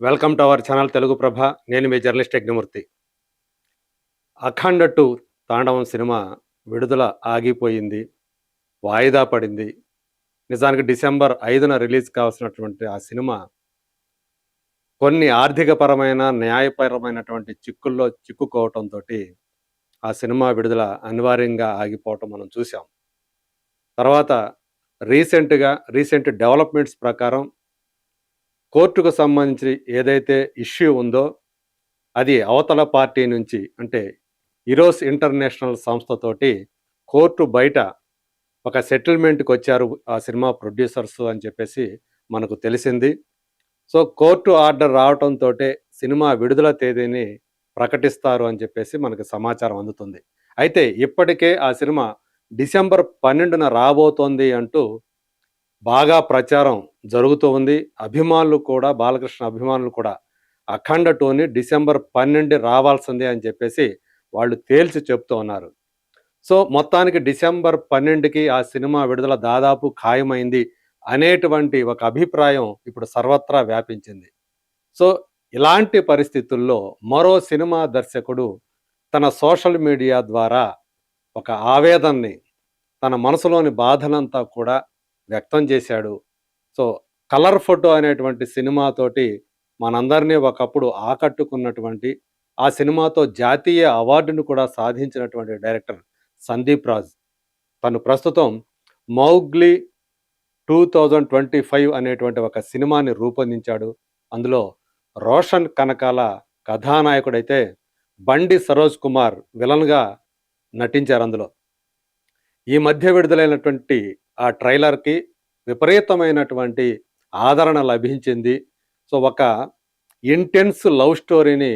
Welcome to our channel Telugu Prabha. నేను మీ journalist Yagnamurthy. Akhanda two Thandavam cinema విడుదల ఆగిపోయింది వాయిదా పడింది. నిజానికి డిసెంబర్ ఐదున రిలీజ్ కావాల్సినటువంటి ఆ సినిమా కొన్ని ఆర్థికపరమైన న్యాయపరమైనటువంటి చిక్కుల్లో చిక్కుకోవటంతో ఆ సినిమా విడుదల అనివార్యంగా ఆగిపోవటం మనం చూసాం తర్వాత రీసెంట్గా రీసెంట్ డెవలప్మెంట్స్ ప్రకారం కోర్టుకు సంబంధించి ఏదైతే ఇష్యూ ఉందో అది అవతల పార్టీ నుంచి అంటే ఇరోస్ ఇంటర్నేషనల్ సంస్థతోటి కోర్టు బయట ఒక సెటిల్మెంట్కి వచ్చారు ఆ సినిమా ప్రొడ్యూసర్స్ అని చెప్పేసి మనకు తెలిసింది. సో కోర్టు ఆర్డర్ రావటంతో సినిమా విడుదల తేదీని ప్రకటిస్తారు అని చెప్పేసి మనకు సమాచారం అందుతుంది. అయితే ఇప్పటికే ఆ సినిమా డిసెంబర్ పన్నెండున రాబోతోంది అంటూ బాగా ప్రచారం జరుగుతూ ఉంది. అభిమానులు కూడా బాలకృష్ణ అభిమానులు కూడా అఖండ టూని డిసెంబర్ పన్నెండు రావాల్సిందే అని చెప్పేసి వాళ్ళు తేల్చి చెప్తూ ఉన్నారు. సో మొత్తానికి డిసెంబర్ పన్నెండుకి ఆ సినిమా విడుదల దాదాపు ఖాయమైంది అనేటువంటి ఒక అభిప్రాయం ఇప్పుడు సర్వత్రా వ్యాపించింది. సో ఇలాంటి పరిస్థితుల్లో మరో సినిమా దర్శకుడు తన సోషల్ మీడియా ద్వారా ఒక ఆవేదనని తన మనసులోని బాధనంతా కూడా వ్యక్తం చేశాడు. సో కలర్ ఫోటో అనేటువంటి సినిమాతోటి మనందరినీ ఒకప్పుడు ఆకట్టుకున్నటువంటి ఆ సినిమాతో జాతీయ అవార్డును కూడా సాధించినటువంటి డైరెక్టర్ సందీప్ రాజ్. తను ప్రస్తుతం Mowgli two thousand twenty five అనేటువంటి ఒక సినిమాని రూపొందించాడు. అందులో రోషన్ కనకాల కథానాయకుడైతే బండి సరోజ్ కుమార్ విలన్గా నటించారు అందులో. ఈ మధ్య విడుదలైనటువంటి ఆ ట్రైలర్కి విపరీతమైనటువంటి ఆదరణ లభించింది. సో ఒక ఇంటెన్స్ లవ్ స్టోరీని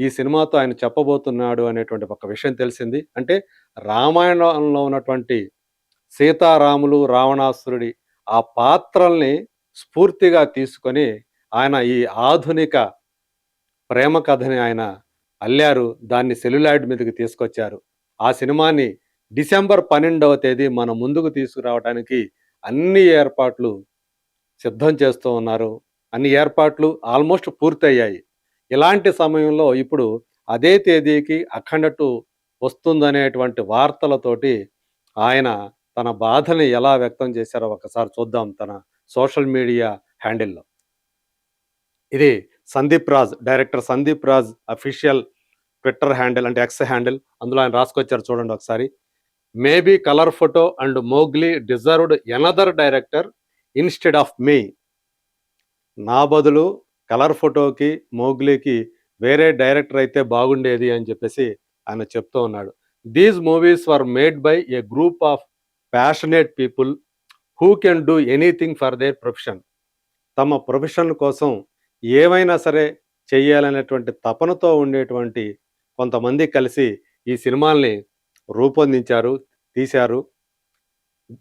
ఈ సినిమాతో ఆయన చెప్పబోతున్నాడు అనేటువంటి ఒక విషయం తెలిసింది. అంటే రామాయణంలో ఉన్నటువంటి సీతారాములు రావణాసురుడి ఆ పాత్రల్ని స్ఫూర్తిగా తీసుకొని ఆయన ఈ ఆధునిక ప్రేమ కథని ఆయన అల్లారు దాన్ని సెల్యులాయిడ్ మీదకి తీసుకొచ్చారు. ఆ సినిమాని డిసెంబర్ పన్నెండవ తేదీ మన ముందుకు తీసుకురావడానికి అన్ని ఏర్పాట్లు సిద్ధం చేస్తూ ఉన్నారు. అన్ని ఏర్పాట్లు ఆల్మోస్ట్ పూర్తయ్యాయి. ఇలాంటి సమయంలో ఇప్పుడు అదే తేదీకి అఖండ టూ వస్తుందనేటువంటి వార్తలతోటి ఆయన తన బాధని ఎలా వ్యక్తం చేశారో ఒకసారి చూద్దాం తన సోషల్ మీడియా హ్యాండిల్లో. ఇది Sandeep Raj director Sandeep Raj official twitter handle అంటే ఎక్స్ హ్యాండిల్. అందులో ఆయన రాసుకొచ్చారు చూడండి ఒకసారి. Maybe colour photo and Mowgli deserved another director instead of me. నా బదులు కలర్ ఫోటోకి మోగ్లీకి వేరే డైరెక్టర్ అయితే బాగుండేది అని చెప్పేసి ఆయన చెప్తూ ఉన్నాడు. These movies were made by a group of passionate people who can do anything for their profession తమ ప్రొఫెషన్ కోసం ఏమైనా సరే చేయాలనేటువంటి తపనతో ఉండేటువంటి కొంతమంది కలిసి ఈ సినిమాల్ని రూపొందించారు తీశారు.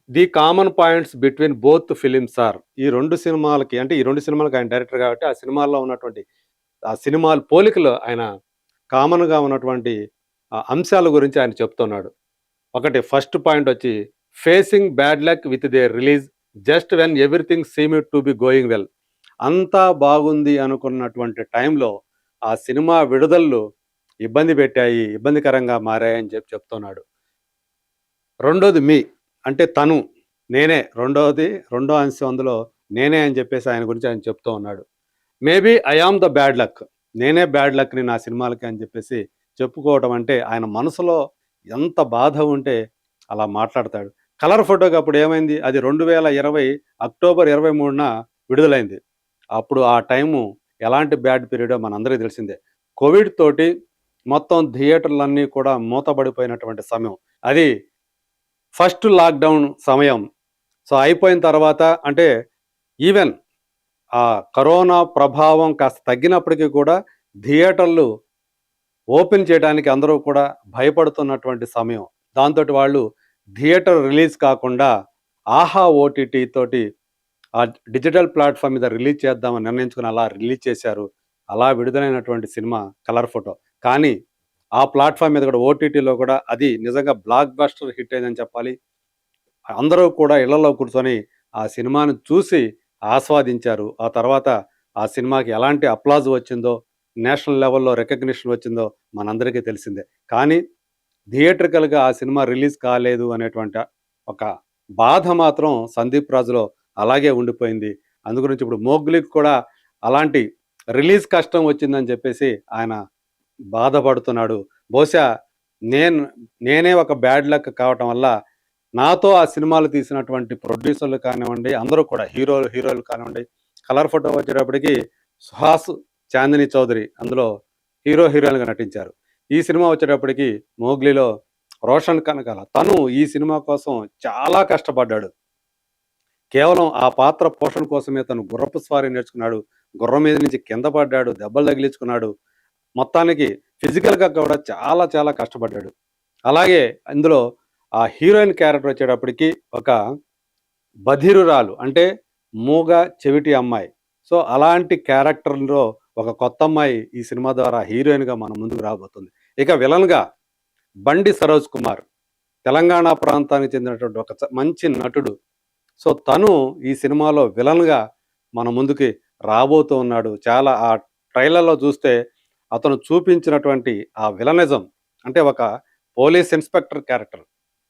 The common points between both films are. ఈ రెండు సినిమాలకి అంటే ఈ రెండు సినిమాలకి ఆయన డైరెక్టర్ కాబట్టి ఆ సినిమాల్లో ఉన్నటువంటి ఆ సినిమాల పోలికలు ఆయన కామన్గా ఉన్నటువంటి అంశాల గురించి ఆయన చెప్తున్నాడు. ఒకటి ఫస్ట్ పాయింట్ వచ్చి facing bad luck with the release just when everything seem to be going well అంతా బాగుంది అనుకున్నటువంటి టైంలో ఆ సినిమా విడుదలలు ఇబ్బంది పెట్టాయి ఇబ్బందికరంగా మారాయని చెప్పి చెప్తున్నాడు. రెండోది మీ అంటే తను నేనే రెండోది రెండో అంశం అందులో నేనే అని చెప్పేసి ఆయన గురించి ఆయన చెప్తూ ఉన్నాడు. Maybe I am the bad luck నేనే బ్యాడ్ లక్ని నా సినిమాలకి అని చెప్పేసి చెప్పుకోవడం అంటే ఆయన మనసులో ఎంత బాధ ఉంటే అలా మాట్లాడతాడు. కలర్ ఫోటోకి అప్పుడు ఏమైంది? అది రెండు వేల ఇరవై అక్టోబర్ ఇరవై మూడున విడుదలైంది. అప్పుడు ఆ టైము ఎలాంటి బ్యాడ్ పీరియడో మనందరికీ తెలిసిందే. కోవిడ్ తోటి మొత్తం థియేటర్లన్నీ కూడా మూతబడిపోయినటువంటి సమయం. అది ఫస్ట్ లాక్డౌన్ సమయం. సో అయిపోయిన తర్వాత అంటే ఈవెన్ ఆ కరోనా ప్రభావం కాస్త తగ్గినప్పటికీ కూడా థియేటర్లు ఓపెన్ చేయడానికి అందరూ కూడా భయపడుతున్నటువంటి సమయం. దాంతో వాళ్ళు థియేటర్ రిలీజ్ కాకుండా ఆహా ఓటీటీ తోటి ఆ డిజిటల్ ప్లాట్ఫామ్ మీద రిలీజ్ చేద్దామని నిర్ణయించుకుని అలా రిలీజ్ చేశారు. అలా విడుదలైనటువంటి సినిమా కలర్ ఫోటో. కానీ ఆ ప్లాట్ఫామ్ మీద కూడా ఓటీటీలో కూడా అది నిజంగా బ్లాక్ బస్టర్ హిట్ అయిందని చెప్పాలి. అందరూ కూడా ఇళ్ళలో కూర్చొని ఆ సినిమాను చూసి ఆస్వాదించారు. ఆ తర్వాత ఆ సినిమాకి ఎలాంటి అప్లాజ్ వచ్చిందో నేషనల్ లెవెల్లో రికగ్నిషన్ వచ్చిందో మనందరికీ తెలిసిందే. కానీ థియేట్రికల్గా ఆ సినిమా రిలీజ్ కాలేదు అనేటువంటి ఒక బాధ మాత్రం సందీప్ రాజులో అలాగే ఉండిపోయింది. అందు గురించి ఇప్పుడు మోగ్లీకి కూడా అలాంటి రిలీజ్ కష్టం వచ్చిందని చెప్పేసి ఆయన బాధపడుతున్నాడు. బహుశా నేను నేనే ఒక బ్యాడ్ లక్ కావటం వల్ల నాతో ఆ సినిమాలు తీసినటువంటి ప్రొడ్యూసర్లు కానివ్వండి అందరూ కూడా హీరోలు హీరోలు కానివ్వండి కలర్ ఫోటో వచ్చేటప్పటికి సుహాస్ చాందిని చౌదరి అందులో హీరో హీరోయిన్గా నటించారు. ఈ సినిమా వచ్చేటప్పటికి మోగ్లీలో రోషన్ కనకాల. తను ఈ సినిమా కోసం చాలా కష్టపడ్డాడు. కేవలం ఆ పాత్ర పోషణ కోసమే తను గుర్రపు స్వారీ నేర్చుకున్నాడు. గుర్రం మీద నుంచి కింద పడ్డాడు దెబ్బలు తగిలించుకున్నాడు. మొత్తానికి ఫిజికల్గా కూడా చాలా చాలా కష్టపడ్డాడు. అలాగే అందులో ఆ హీరోయిన్ క్యారెక్టర్ వచ్చేటప్పటికి ఒక బధిరురాలు అంటే మూగ చెవిటి అమ్మాయి. సో అలాంటి క్యారెక్టర్లో ఒక కొత్త అమ్మాయి ఈ సినిమా ద్వారా హీరోయిన్గా మన ముందుకు రాబోతుంది. ఇక విలన్గా బండి సరోజ్ కుమార్ తెలంగాణ ప్రాంతానికి చెందినటువంటి ఒక మంచి నటుడు. సో తను ఈ సినిమాలో విలన్గా మన ముందుకి రాబోతూ ఉన్నాడు. చాలా ఆ ట్రైలర్లో చూస్తే అతను చూపించినటువంటి ఆ విలనిజం అంటే ఒక పోలీస్ ఇన్స్పెక్టర్ క్యారెక్టర్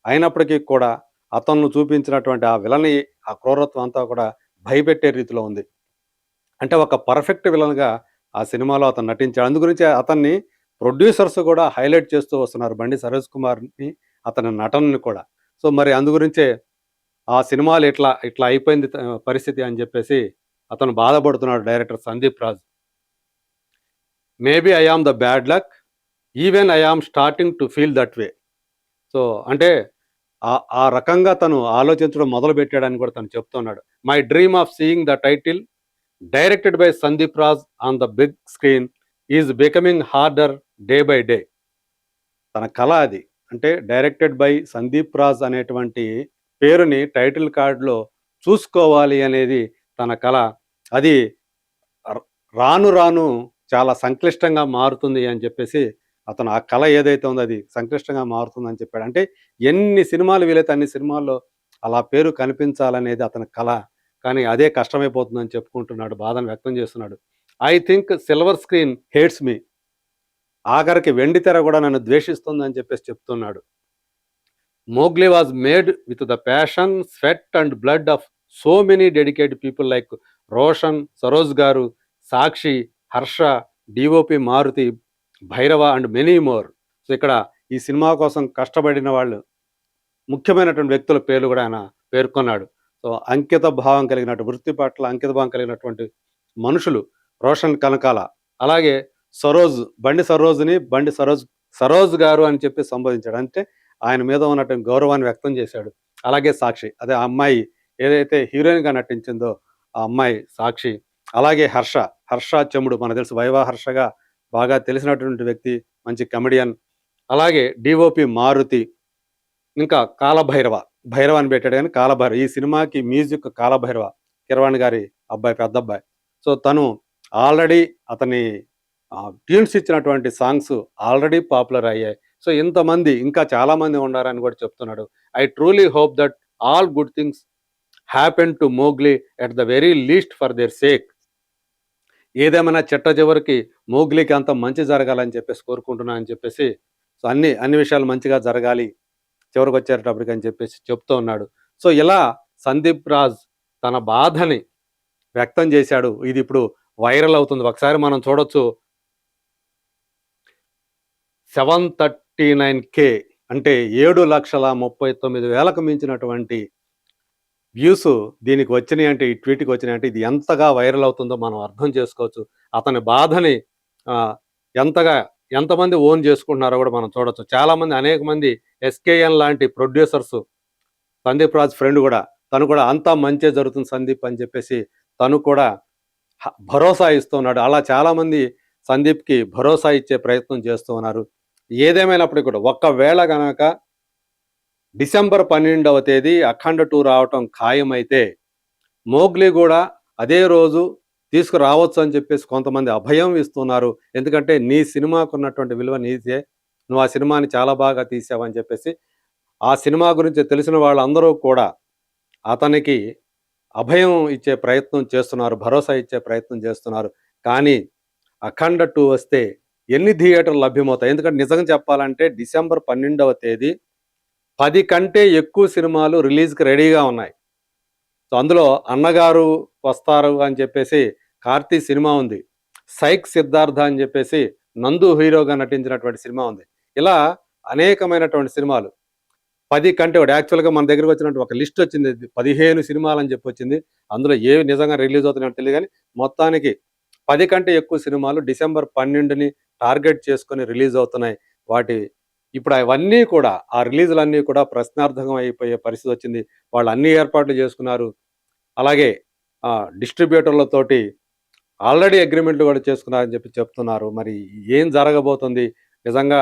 అయినప్పటికీ కూడా అతను చూపించినటువంటి ఆ విలని ఆ క్రూరత్వం అంతా కూడా భయపెట్టే రీతిలో ఉంది. అంటే ఒక పర్ఫెక్ట్ విలన్గా ఆ సినిమాలో అతను నటించాడు. అందుగురించి అతన్ని ప్రొడ్యూసర్స్ కూడా హైలైట్ చేస్తూ వస్తున్నారు బండి సరోజ్ కుమార్ని అతని నటనని కూడా. సో మరి అందు గురించే ఆ సినిమాలు ఇట్లా ఇట్లా అయిపోయింది పరిస్థితి అని చెప్పేసి అతను బాధపడుతున్నాడు director Sandeep Raj. Maybe I am the bad luck even I am starting to feel that way. So అంటే ఆ రకంగా తను ఆలోచించడం మొదలు పెట్టాడని కూడా తను చెప్తున్నాడు. My dream of seeing the title directed by Sandeep Raj on the big screen is becoming harder day by day తన కళ అది. అంటే డైరెక్టెడ్ బై సందీప్ రాజ్ అనేటువంటి పేరుని టైటిల్ కార్డులో చూసుకోవాలి అనేది తన కళ. అది రాను రాను చాలా సంక్లిష్టంగా మారుతుంది అని చెప్పేసి అతను ఆ కళ ఏదైతే ఉందో అది సంక్లిష్టంగా మారుతుంది అని చెప్పాడు. అంటే ఎన్ని సినిమాలు వీలైతే అన్ని సినిమాల్లో అలా పేరు కనిపించాలనేది అతని కళ. కానీ అదే కష్టమైపోతుందని చెప్పుకుంటున్నాడు బాధను వ్యక్తం చేస్తున్నాడు. I think silver screen hates me. ఆఖరికి వెండి తెర కూడా నన్ను ద్వేషిస్తుందని చెప్పేసి చెప్తున్నాడు. Mowgli was made with the passion sweat and blood of so many dedicated people like Roshan Saroj garu Sakshi Harsha DOP Maruthi Bhairava and many more. So ఇక్కడ ఈ సినిమా కోసం కష్టపడిన వాళ్ళు ముఖ్యమైనటువంటి వ్యక్తుల పేర్లు కూడా ఆయన పేర్కొన్నాడు. సో అంకిత భావం కలిగినట్టు వృత్తి పట్ల అంకిత భావం కలిగినటువంటి మనుషులు రోషన్ కనకాల. అలాగే సరోజ్ బండి సరోజ్ని బండి సరోజ్ సరోజ్ గారు అని చెప్పి సంబోధించాడు. అంటే ఆయన మీద ఉన్నటువంటి గౌరవాన్ని వ్యక్తం చేశాడు. అలాగే సాక్షి అదే ఆ అమ్మాయి ఏదైతే హీరోయిన్గా నటించిందో ఆ అమ్మాయి సాక్షి. అలాగే హర్ష హర్ష చెముడు మనకు తెలుసు వైవా హర్షగా బాగా తెలిసినటువంటి వ్యక్తి మంచి కమెడియన్ అలాగే డిఓపి మారుతి ఇంకా కాలభైరవ భైరవ అని పెట్టాడు కానీ కాలభైరవ. ఈ సినిమాకి మ్యూజిక్ కాలభైరవ కిరవాణి గారి అబ్బాయి పెద్ద అబ్బాయి. సో తను ఆల్రెడీ అతని ట్యూన్స్ ఇచ్చినటువంటి సాంగ్స్ ఆల్రెడీ పాపులర్ అయ్యాయి. సో ఇంతమంది ఇంకా చాలామంది ఉన్నారని కూడా చెప్తున్నాడు. I truly hope that all good things happen to Mowgli at the very least for their sake ఏదేమైనా చెట్ట చివరికి మోగ్లీకి అంత మంచి జరగాలని చెప్పేసి కోరుకుంటున్నా అని చెప్పేసి సో అన్ని అన్ని విషయాలు మంచిగా జరగాలి చివరికి వచ్చేటప్పటికి అని చెప్పేసి చెప్తూ ఉన్నాడు. సో ఇలా సందీప్ రాజ్ తన బాధని వ్యక్తం చేశాడు. ఇది ఇప్పుడు వైరల్ అవుతుంది. ఒకసారి మనం చూడొచ్చు. సెవెన్ థర్టీ నైన్ కే అంటే ఏడు లక్షల ముప్పై తొమ్మిది వేలకు మించినటువంటి వ్యూస్ దీనికి వచ్చినాయి అంటే ఈ ట్వీట్కి వచ్చినాయి అంటే ఇది ఎంతగా వైరల్ అవుతుందో మనం అర్థం చేసుకోవచ్చు. అతని బాధని ఎంతగా ఎంతమంది ఓన్ చేసుకుంటున్నారో కూడా మనం చూడొచ్చు. చాలామంది అనేక మంది ఎస్కేఎన్ లాంటి ప్రొడ్యూసర్స్ సందీప్ రాజ్ ఫ్రెండ్ కూడా తను కూడా అంతా మంచి జరుగుతుంది సందీప్ అని చెప్పేసి తను కూడా భరోసా ఇస్తున్నాడు. అలా చాలామంది సందీప్కి భరోసా ఇచ్చే ప్రయత్నం చేస్తూ ఉన్నారు. ఏదేమైనప్పటికీ కూడా ఒక్కవేళ కనుక డిసెంబర్ పన్నెండవ తేదీ అఖండ టూ రావటం ఖాయమైతే మోగ్లీ కూడా అదే రోజు తీసుకురావచ్చు అని చెప్పేసి కొంతమంది అభయం ఇస్తున్నారు. ఎందుకంటే నీ సినిమాకు ఉన్నటువంటి విలువ నీదే. నువ్వు ఆ సినిమాని చాలా బాగా తీసావని చెప్పేసి ఆ సినిమా గురించి తెలిసిన వాళ్ళందరూ కూడా అతనికి అభయం ఇచ్చే ప్రయత్నం చేస్తున్నారు భరోసా ఇచ్చే ప్రయత్నం చేస్తున్నారు. కానీ అఖండ టూ వస్తే ఎన్ని థియేటర్లు లభ్యమవుతాయి? ఎందుకంటే నిజంగా చెప్పాలంటే డిసెంబర్ పన్నెండవ తేదీ పది కంటే ఎక్కువ సినిమాలు రిలీజ్కి రెడీగా ఉన్నాయి. సో అందులో అన్నగారు వస్తారు అని చెప్పేసి కార్తీ సినిమా ఉంది. సైక్ సిద్ధార్థ అని చెప్పేసి నందు హీరోగా నటించినటువంటి సినిమా ఉంది. ఇలా అనేకమైనటువంటి సినిమాలు. పది కంటే ఒకటి. యాక్చువల్గా మన దగ్గరకు వచ్చినట్టు ఒక లిస్ట్ వచ్చింది. పదిహేను సినిమాలు అని చెప్పి వచ్చింది. అందులో ఏవి నిజంగా రిలీజ్ అవుతున్నాయో తెలియదు కానీ మొత్తానికి పది కంటే ఎక్కువ సినిమాలు డిసెంబర్ పన్నెండుని టార్గెట్ చేసుకొని రిలీజ్ అవుతున్నాయి. వాటి ఇప్పుడు అవన్నీ కూడా ఆ రిలీజులన్నీ కూడా ప్రశ్నార్థకం అయిపోయే పరిస్థితి వచ్చింది. వాళ్ళు అన్ని ఏర్పాట్లు చేసుకున్నారు. అలాగే డిస్ట్రిబ్యూటర్లతోటి ఆల్రెడీ అగ్రిమెంట్లు కూడా చేసుకున్నారని చెప్పి చెప్తున్నారు. మరి ఏం జరగబోతుంది? నిజంగా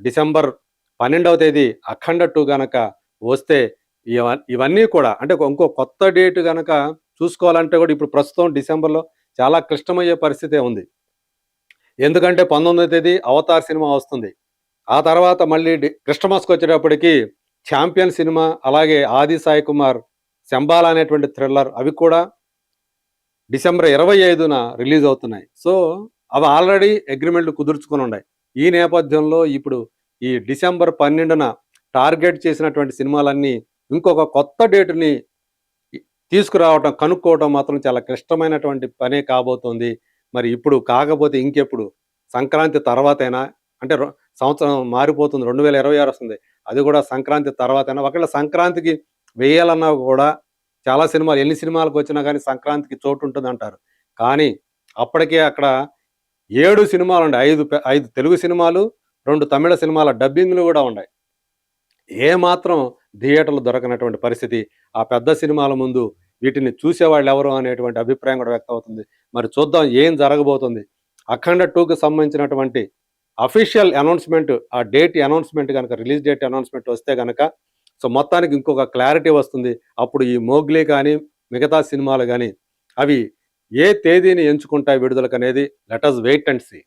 డిసెంబర్ పన్నెండవ తేదీ అఖండ టూ గనక వస్తే ఇవన్నీ కూడా అంటే ఇంకో కొత్త డేట్ గనక చూసుకోవాలంటే కూడా ఇప్పుడు ప్రస్తుతం డిసెంబర్లో చాలా క్లిష్టమయ్యే పరిస్థితే ఉంది. ఎందుకంటే పంతొమ్మిదవ తేదీ అవతార్ సినిమా వస్తుంది. ఆ తర్వాత మళ్ళీ క్రిస్టమస్కి వచ్చేటప్పటికి ఛాంపియన్ సినిమా అలాగే ఆది సాయి కుమార్ శంబాల అనేటువంటి థ్రిల్లర్ అవి కూడా డిసెంబర్ ఇరవై ఐదున రిలీజ్ అవుతున్నాయి. సో అవి ఆల్రెడీ అగ్రిమెంట్లు కుదుర్చుకుని ఉన్నాయి. ఈ నేపథ్యంలో ఇప్పుడు ఈ డిసెంబర్ పన్నెండున టార్గెట్ చేసినటువంటి సినిమాలన్నీ ఇంకొక కొత్త డేటుని తీసుకురావటం కనుక్కోవటం మాత్రం చాలా క్లిష్టమైనటువంటి పనే కాబోతోంది. మరి ఇప్పుడు కాకపోతే ఇంకెప్పుడు? సంక్రాంతి తర్వాతైనా? అంటే సంవత్సరం మారిపోతుంది రెండు వేల ఇరవై ఆరు వస్తుంది. అది కూడా సంక్రాంతి తర్వాతైనా. ఒకవేళ సంక్రాంతికి వేయాలన్నా కూడా చాలా సినిమాలు ఎన్ని సినిమాలకు వచ్చినా కానీ సంక్రాంతికి చోటు ఉంటుంది అంటారు కానీ అప్పటికే అక్కడ ఏడు సినిమాలు ఉన్నాయి ఐదు ఐదు తెలుగు సినిమాలు రెండు తమిళ సినిమాల డబ్బింగ్లు కూడా ఉన్నాయి ఏ మాత్రం థియేటర్లు దొరకనటువంటి పరిస్థితి. ఆ పెద్ద సినిమాల ముందు వీటిని చూసేవాళ్ళు ఎవరు అనేటువంటి అభిప్రాయం కూడా వ్యక్తం అవుతుంది మరి చూద్దాం ఏం జరగబోతుంది. అఖండ టూకి సంబంధించినటువంటి అఫీషియల్ అనౌన్స్మెంట్ ఆ డేట్ అనౌన్స్మెంట్ కనుక రిలీజ్ డేట్ అనౌన్స్మెంట్ వస్తే కనుక సో మొత్తానికి ఇంకొక క్లారిటీ వస్తుంది. అప్పుడు ఈ మోగ్లీ కానీ మిగతా సినిమాలు కానీ అవి ఏ తేదీని ఎంచుకుంటాయి విడుదలకు అనేది let us wait and see